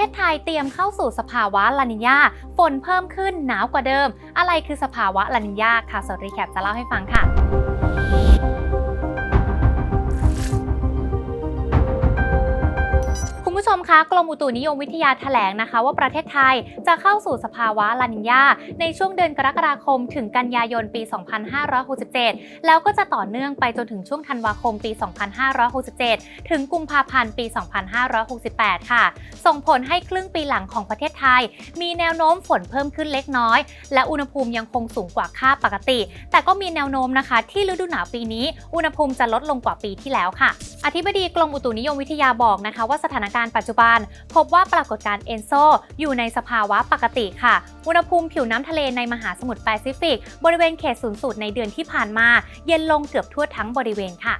ทศไทยเตรียมเข้าสู่สภาวะลานิญาฝนเพิ่มขึ้นหนาวกว่าเดิม อะไรคือสภาวะลานิญาค่ะสรีแคปจะเล่าให้ฟังค่ะ ชมคะกรมอุตุนิยมวิทยาแถลงนะคะ ว่าประเทศไทยจะเข้าสู่สภาวะลานิญาในช่วงเดือนกรกฎาคม ถึงกันยายนปี 2567 แล้วก็จะต่อเนื่องไปจนถึงช่วงธันวาคมปี 2567 ถึงกุมภาพันธ์ปี 2568 ค่ะ ส่งผลให้ครึ่งปีหลังของประเทศไทย มีแนวโน้มฝนเพิ่มขึ้นเล็กน้อย และอุณหภูมิยังคงสูงกว่าค่าปกติ แต่ก็มีแนวโน้มนะคะ ที่ฤดูหนาวปีนี้ อุณหภูมิจะลดลงกว่าปีที่แล้วค่ะ อธิบดีกรมอุตุนิยมวิทยาบอกนะคะ ว่าสถานการณ์ปัจจุบัน พบว่าปรากฏการณ์เอนโซอยู่ในสภาวะปกติค่ะ อุณหภูมิผิวน้ำทะเลในมหาสมุทรแปซิฟิก บริเวณเขตศูนย์สูตรในเดือนที่ผ่านมา เย็นลงเกือบทั่วทั้งบริเวณค่ะ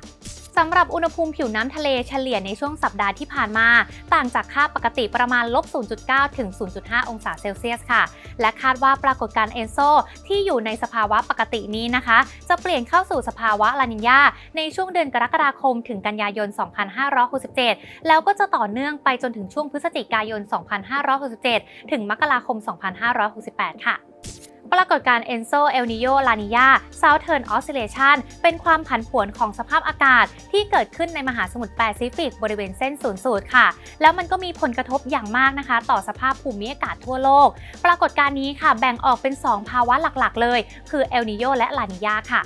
สำหรับอุณหภูมิผิวน้ำทะเลเฉลี่ยในช่วงสัปดาห์ที่ผ่านมา ต่างจากค่าปกติประมาณลบ 0.9 ถึง 0.5 องศาเซลเซียสค่ะ และคาดว่าปรากฏการณ์เอนโซที่อยู่ในสภาวะปกตินี้นะคะ จะเปลี่ยนเข้าสู่สภาวะลานิญาในช่วงเดือนกรกฎาคม ถึงกันยายน 2567 แล้วก็จะต่อเนื่องไปจนถึงช่วงพฤศจิกายน 2567 ถึงมกราคม 2568 ค่ะ ปรากฏการณ์ Enso El Niño La Niña Southern Oscillation เป็นความผันผวนของสภาพอากาศที่เกิดขึ้นในมหาสมุทรแปซิฟิกบริเวณเส้นศูนย์สูตรค่ะ แล้วมันก็มีผลกระทบอย่างมากนะคะ ต่อสภาพภูมิอากาศทั่วโลก ปรากฏการณ์นี้ค่ะแบ่งออกเป็น 2 ภาวะหลักๆ เลย คือเอลนิโยและลานิยาค่ะ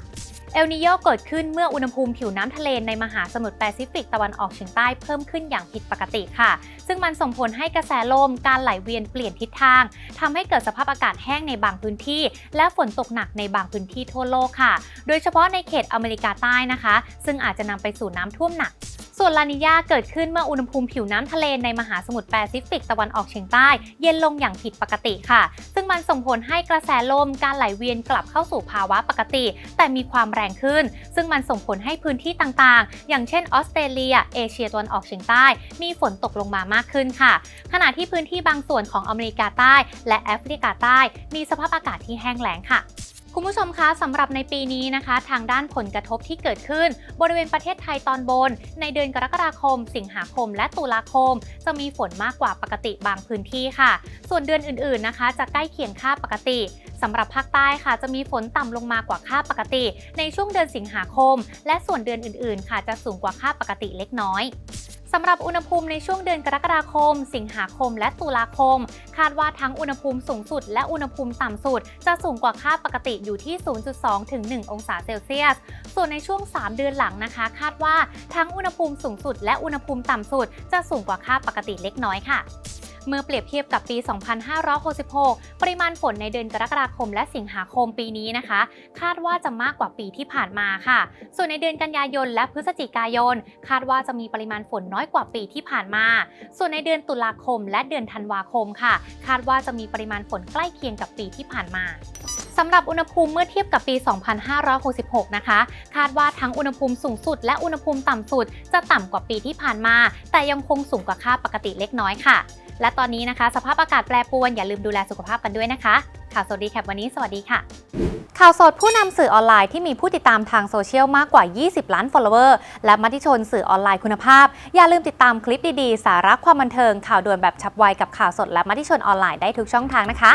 เอลนิโยเกิดขึ้นเมื่ออุณหภูมิผิวน้ำทะเลในมหาสมุทรแปซิฟิกตะวันออกเฉียงใต้เพิ่มขึ้นอย่างผิดปกติค่ะ ซึ่งมันส่งผลให้กระแสลมการไหลเวียนเปลี่ยนทิศทางทำให้เกิดสภาพอากาศแห้งในบางพื้นที่ และฝนตกหนักในบางพื้นที่ทั่วโลกค่ะ โดยเฉพาะในเขตอเมริกาใต้นะคะ ซึ่งอาจจะนำไปสู่น้ำท่วมหนัก ส่วนลานิญาเกิดขึ้นเมื่ออุณหภูมิผิวน้ำทะเลในมหาสมุทรแปซิฟิกตะวันออกเฉียงใต้ เย็นลงอย่างผิดปกติค่ะ ซึ่งมันส่งผลให้กระแสลมการไหลเวียนกลับเข้าสู่ภาวะปกติ แต่มีความแรงขึ้น ซึ่งมันส่งผลให้พื้นที่ต่างๆ อย่างเช่นออสเตรเลีย เอเชียตะวันออกเฉียงใต้ มีฝนตกลงมามากขึ้นค่ะ ขณะที่พื้นที่บางส่วนของอเมริกาใต้ และแอฟริกาใต้ มีสภาพอากาศที่แห้งแล้งค่ะ คุณผู้ชมคะสำหรับในปีนี้นะคะ ทางด้านผลกระทบที่เกิดขึ้น บริเวณประเทศไทยตอนบน ในเดือนกรกฎาคม สิงหาคม และตุลาคม จะมีฝนมากกว่าปกติบางพื้นที่ค่ะ ส่วนเดือนอื่นๆนะคะ จะใกล้เคียงค่าปกติสำหรับภาคใต้ค่ะ จะมีฝนต่ำลงมากว่าค่าปกติ ในช่วงเดือนสิงหาคม และส่วนเดือนอื่นๆ ค่ะจะสูงกว่าค่าปกติเล็กน้อย สำหรับอุณหภูมิในช่วงเดือนกรกฎาคม สิงหาคม และตุลาคม คาดว่าทั้งอุณหภูมิสูงสุด และอุณหภูมิต่ำสุด จะสูงกว่าค่าปกติอยู่ที่ 0.2 ถึง 1 องศาเซลเซียส ส่วนในช่วง 3 เดือนหลังนะคะ คาดว่าทั้งอุณหภูมิสูงสุด และอุณหภูมิต่ำสุด จะสูงกว่าค่าปกติเล็กน้อยค่ะ เมื่อเปรียบเทียบกับปี 2566 ปริมาณฝนในเดือนกรกฎาคม และสิงหาคมปีนี้นะคะ คาดว่าจะมากกว่าปีที่ผ่านมาค่ะ ส่วนในเดือนกันยายนและพฤศจิกายน คาดว่าจะมีปริมาณฝนน้อยกว่าปีที่ผ่านมา ส่วนในเดือนตุลาคม และเดือนธันวาคมค่ะ คาดว่าจะมีปริมาณฝนใกล้เคียงกับปีที่ผ่านมาสำหรับอุณหภูมิเมื่อเทียบกับปี 2566 นะคะ คาดว่าทั้งอุณหภูมิสูงสุด และอุณหภูมิต่ำสุด จะต่ำกว่าปีที่ผ่านมา แต่ยังคงสูงกว่าค่าปกติเล็กน้อยค่ะ และตอนนี้นะคะ สภาพอากาศแปรปรวนอย่าลืมดูแลสุขภาพกันด้วยนะคะ ข่าวสดดีแคปวันนี้ สวัสดีค่ะ ข่าวสดผู้นำสื่อออนไลน์ที่มีผู้ติดตามทางโซเชียลมากกว่า 20 ล้าน follower และมติชนสื่อออนไลน์คุณภาพ อย่าลืมติดตามคลิปดีๆ สาระความบันเทิงข่าวด่วนแบบฉับไวกับข่าวสดและมติชนออนไลน์ได้ทุกช่องทางนะคะ